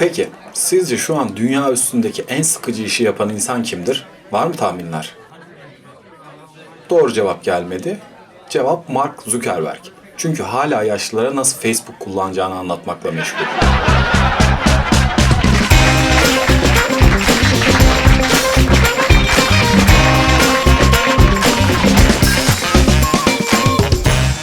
Peki, sizce şu an dünya üstündeki en sıkıcı işi yapan insan kimdir? Var mı tahminler? Doğru cevap gelmedi. Cevap Mark Zuckerberg. Çünkü hala yaşlılara nasıl Facebook kullanacağını anlatmakla meşgul.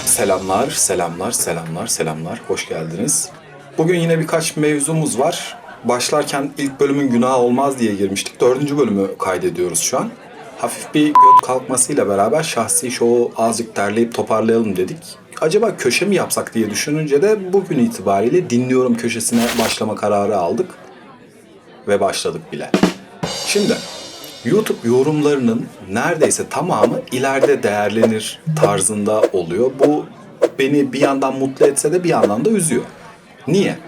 Selamlar, selamlar, selamlar, selamlar. Hoş geldiniz. Bugün yine birkaç mevzumuz var. Başlarken ilk bölümün günahı olmaz diye girmiştik. Dördüncü bölümü kaydediyoruz şu an. Hafif bir göt kalkmasıyla beraber şahsi şovu azıcık derleyip toparlayalım dedik. Acaba köşe mi yapsak diye düşününce de bugün itibariyle dinliyorum köşesine başlama kararı aldık. Ve başladık bile. Şimdi YouTube yorumlarının neredeyse tamamı ileride değerlenir tarzında oluyor. Bu beni bir yandan mutlu etse de bir yandan da üzüyor. Niye?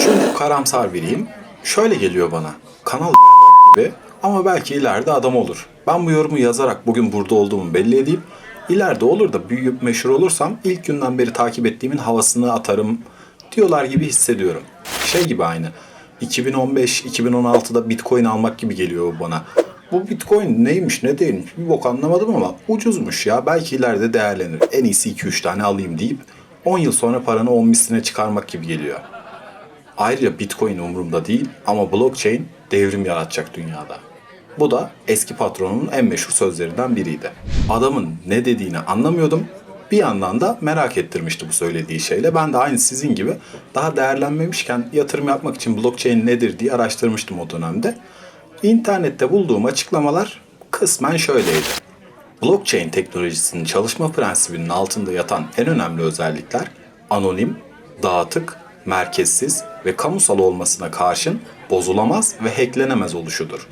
Çünkü karamsar biriyim. Şöyle geliyor bana. Kanal gibi ama belki ileride adam olur. Ben bu yorumu yazarak bugün burada olduğumu belli edeyim. İleride olur da büyüyüp meşhur olursam ilk günden beri takip ettiğimin havasını atarım diyorlar gibi hissediyorum. Şey gibi aynı. 2015-2016'da Bitcoin almak gibi geliyor bana. Bu Bitcoin neymiş ne değilmiş bir bok anlamadım ama ucuzmuş ya. Belki ileride değerlenir. En iyisi 2-3 tane alayım deyip 10 yıl sonra paranı 10 misline çıkarmak gibi geliyor. Ayrıca Bitcoin umurumda değil ama blockchain devrim yaratacak dünyada. Bu da eski patronun en meşhur sözlerinden biriydi. Adamın ne dediğini anlamıyordum. Bir yandan da merak ettirmişti bu söylediği şeyle. Ben de aynı sizin gibi daha değerlenmemişken yatırım yapmak için blockchain nedir diye araştırmıştım o dönemde. İnternette bulduğum açıklamalar kısmen şöyleydi. Blockchain teknolojisinin çalışma prensibinin altında yatan en önemli özellikler anonim, dağıtık, merkezsiz ve kamusal olmasına karşın bozulamaz ve hacklenemez oluşudur.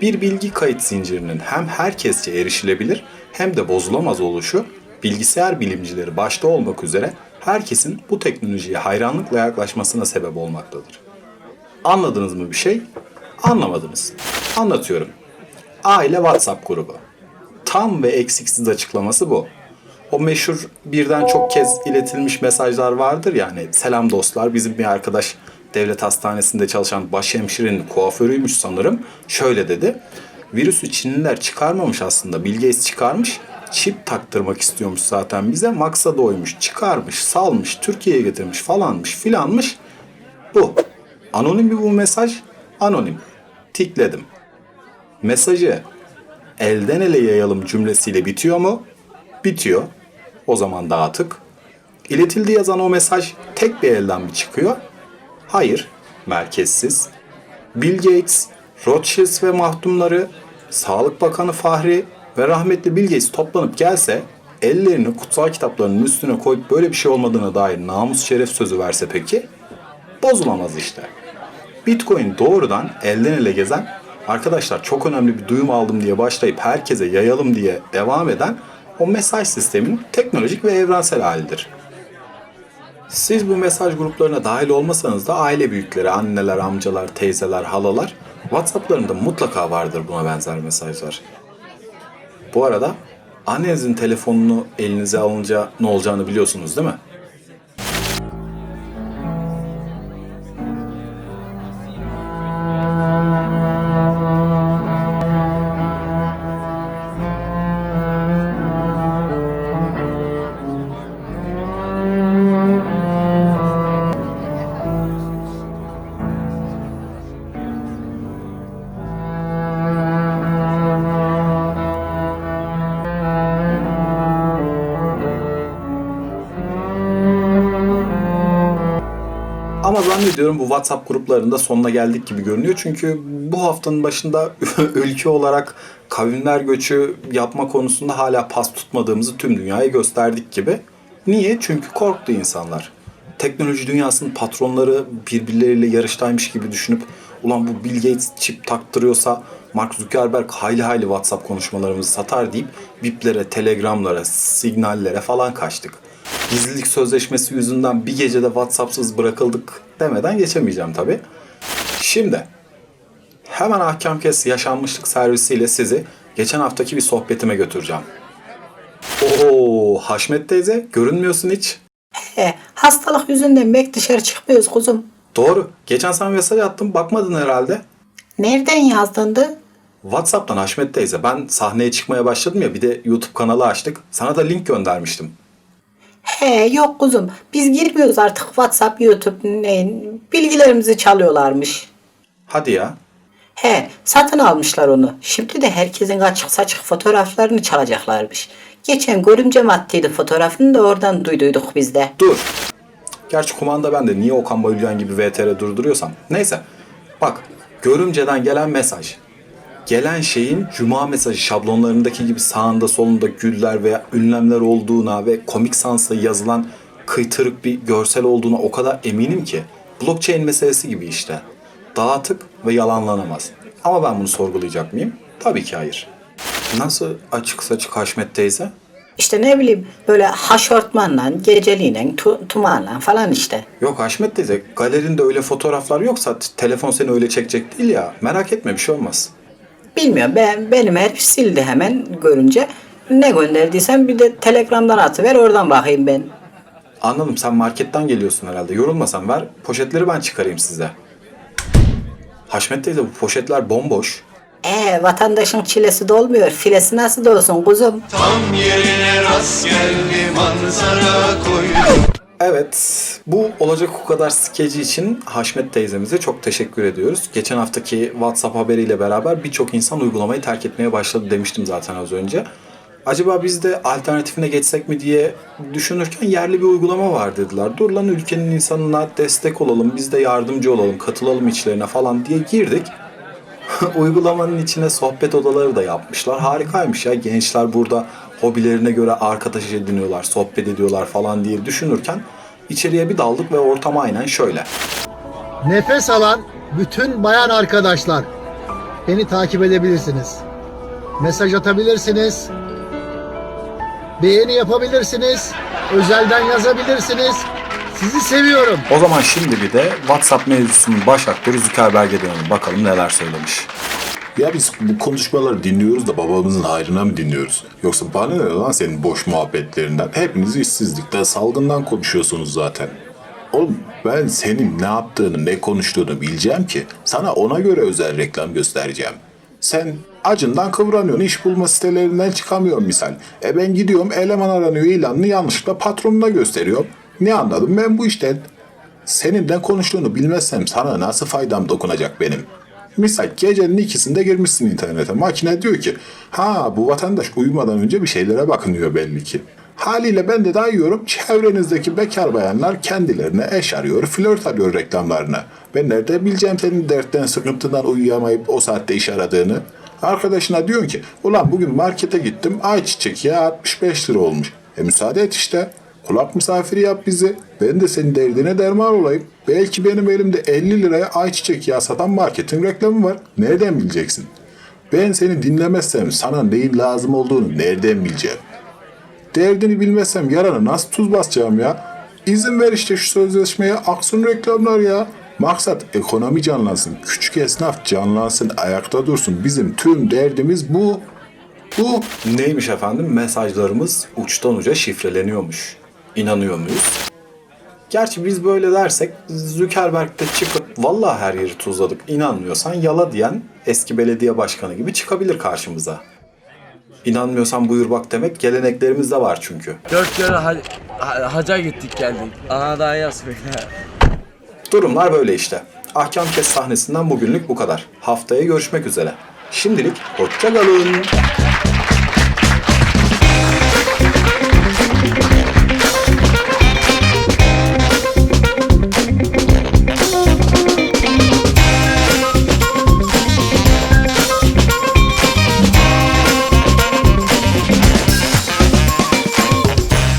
Bir bilgi kayıt zincirinin hem herkesçe erişilebilir hem de bozulamaz oluşu bilgisayar bilimcileri başta olmak üzere herkesin bu teknolojiye hayranlıkla yaklaşmasına sebep olmaktadır. Anladınız mı bir şey? Anlamadınız. Anlatıyorum. Aile WhatsApp grubu. Tam ve eksiksiz açıklaması bu. O meşhur birden çok kez iletilmiş mesajlar vardır yani selam dostlar bizim bir arkadaş devlet hastanesinde çalışan başhemşirenin kuaförüymüş sanırım. Şöyle dedi. Virüsü Çinliler çıkarmamış aslında. Bill Gates çıkarmış. Çip taktırmak istiyormuş zaten bize. Maksadı oymuş. Çıkarmış, salmış, Türkiye'ye getirmiş falanmış filanmış. Bu. Anonim bir bu mesaj. Anonim. Tikledim. Mesajı elden ele yayalım cümlesiyle bitiyor mu? Bitiyor. O zaman dağıtık. İletildi yazan o mesaj tek bir elden mi çıkıyor? Hayır, merkezsiz. Bill Gates, Rothschild ve mahdumları, Sağlık Bakanı Fahri ve rahmetli Bill Gates toplanıp gelse ellerini kutsal kitaplarının üstüne koyup böyle bir şey olmadığına dair namus şeref sözü verse peki? Bozulamaz işte. Bitcoin doğrudan elden ele gezen, arkadaşlar çok önemli bir duyum aldım diye başlayıp herkese yayalım diye devam eden o mesaj sisteminin teknolojik ve evrensel halidir. Siz bu mesaj gruplarına dahil olmasanız da aile büyükleri, anneler, amcalar, teyzeler, halalar WhatsApp'larında mutlaka vardır buna benzer mesajlar. Bu arada annenizin telefonunu elinize alınca ne olacağını biliyorsunuz değil mi? Ama zannediyorum bu WhatsApp gruplarında sonuna geldik gibi görünüyor. Çünkü bu haftanın başında ülke olarak kavimler göçü yapma konusunda hala pas tutmadığımızı tüm dünyaya gösterdik gibi. Niye? Çünkü korktu insanlar. Teknoloji dünyasının patronları birbirleriyle yarıştaymış gibi düşünüp ulan bu Bill Gates çip taktırıyorsa Mark Zuckerberg hayli hayli WhatsApp konuşmalarımızı satar deyip biplere, telegramlara, signallere falan kaçtık gizlilik sözleşmesi yüzünden bir gecede WhatsApp'sız bırakıldık demeden geçemeyeceğim tabi. Şimdi hemen ahkam kes yaşanmışlık servisiyle sizi geçen haftaki bir sohbetime götüreceğim. Oo Haşmet teyze görünmüyorsun hiç. He, hastalık yüzünden pek dışarı çıkmıyoruz kuzum. Doğru. Geçen sen mesaj attım bakmadın herhalde. Nereden yazdındı? Whatsapp'tan Haşmet teyze ben sahneye çıkmaya başladım ya bir de YouTube kanalı açtık. Sana da link göndermiştim. He yok kuzum. Biz girmiyoruz artık WhatsApp, YouTube ne, bilgilerimizi çalıyorlarmış. Hadi ya. He satın almışlar onu. Şimdi de herkesin açık saçık fotoğraflarını çalacaklarmış. Geçen görümcem attıydı fotoğrafını da oradan duyduyduk biz de. Dur. Gerçi kumanda bende niye Okan Bayülgen gibi VTR durduruyorsam. Neyse. Bak. Görümceden gelen mesaj. Gelen şeyin cuma mesajı şablonlarındaki gibi sağında solunda güller veya ünlemler olduğuna ve komik sansla yazılan kıytırık bir görsel olduğuna o kadar eminim ki. Blockchain meselesi gibi işte. Dağıtık ve yalanlanamaz. Ama ben bunu sorgulayacak mıyım? Tabii ki hayır. Nasıl açık saçık Haşmet teyze? İşte ne bileyim böyle haşortmanla, geceliğine, tu, tumanla falan işte. Yok Haşmet teyze galerinde öyle fotoğraflar yoksa telefon seni öyle çekecek değil ya. Merak etme bir şey olmaz. Bilmiyorum ben, benim herif sildi hemen görünce. Ne gönderdiysen bir de telegramdan atıver oradan bakayım ben. Anladım sen marketten geliyorsun herhalde. Yorulmasan ver poşetleri ben çıkarayım size. Haşmet teyze bu poşetler bomboş. Ee vatandaşın çilesi dolmuyor. Filesi nasıl dolsun kuzum? Tam yerine rast geldi manzara koydum Evet, bu olacak o kadar skeci için Haşmet teyzemize çok teşekkür ediyoruz. Geçen haftaki WhatsApp haberiyle beraber birçok insan uygulamayı terk etmeye başladı demiştim zaten az önce. Acaba biz de alternatifine geçsek mi diye düşünürken yerli bir uygulama var dediler. Dur lan ülkenin insanına destek olalım, biz de yardımcı olalım, katılalım içlerine falan diye girdik. Uygulamanın içine sohbet odaları da yapmışlar. Harikaymış ya. Gençler burada hobilerine göre arkadaş ediniyorlar, sohbet ediyorlar falan diye düşünürken içeriye bir daldık ve ortam aynen şöyle. Nefes alan bütün bayan arkadaşlar beni takip edebilirsiniz. Mesaj atabilirsiniz. Beğeni yapabilirsiniz. Özelden yazabilirsiniz. Sizi seviyorum. O zaman şimdi bir de WhatsApp mevzusunun baş aktörü Zuckerberg'e dönelim. Bakalım neler söylemiş. Ya biz bu konuşmaları dinliyoruz da babamızın hayrına mı dinliyoruz? Yoksa bana ne lan senin boş muhabbetlerinden? Hepiniz işsizlikten, salgından konuşuyorsunuz zaten. Oğlum ben senin ne yaptığını, ne konuştuğunu bileceğim ki sana ona göre özel reklam göstereceğim. Sen acından kıvranıyorsun, iş bulma sitelerinden çıkamıyorsun misal. E ben gidiyorum eleman aranıyor ilanını yanlışlıkla patronuna gösteriyorum. Ne anladım ben bu işten? Senin ne konuştuğunu bilmezsem sana nasıl faydam dokunacak benim? Misal gecenin ikisinde girmişsin internete. Makine diyor ki ha bu vatandaş uyumadan önce bir şeylere bakınıyor belli ki. Haliyle ben de dayıyorum çevrenizdeki bekar bayanlar kendilerine eş arıyor, flört arıyor reklamlarına. Ben nerede bileceğim senin dertten sıkıntıdan uyuyamayıp o saatte iş aradığını? Arkadaşına diyorsun ki ulan bugün markete gittim ayçiçek ya 65 lira olmuş. E müsaade et işte. Kulak misafiri yap bizi. Ben de senin derdine derman olayım. Belki benim elimde 50 liraya ayçiçek yağı satan marketin reklamı var. Nereden bileceksin? Ben seni dinlemezsem sana neyin lazım olduğunu nereden bileceğim? Derdini bilmezsem yarana nasıl tuz basacağım ya? İzin ver işte şu sözleşmeye aksın reklamlar ya. Maksat ekonomi canlansın, küçük esnaf canlansın, ayakta dursun. Bizim tüm derdimiz bu. Bu. Neymiş efendim? Mesajlarımız uçtan uca şifreleniyormuş. İnanıyor muyuz? Gerçi biz böyle dersek Zuckerberg de çıkıp vallahi her yeri tuzladık inanmıyorsan yala diyen eski belediye başkanı gibi çıkabilir karşımıza. İnanmıyorsan buyur bak demek geleneklerimizde var çünkü. Dört kere ha- ha- haca gittik geldik. Ana daha yaz. Durumlar böyle işte. Ahkam kes sahnesinden bugünlük bu kadar. Haftaya görüşmek üzere. Şimdilik hoşça kalın.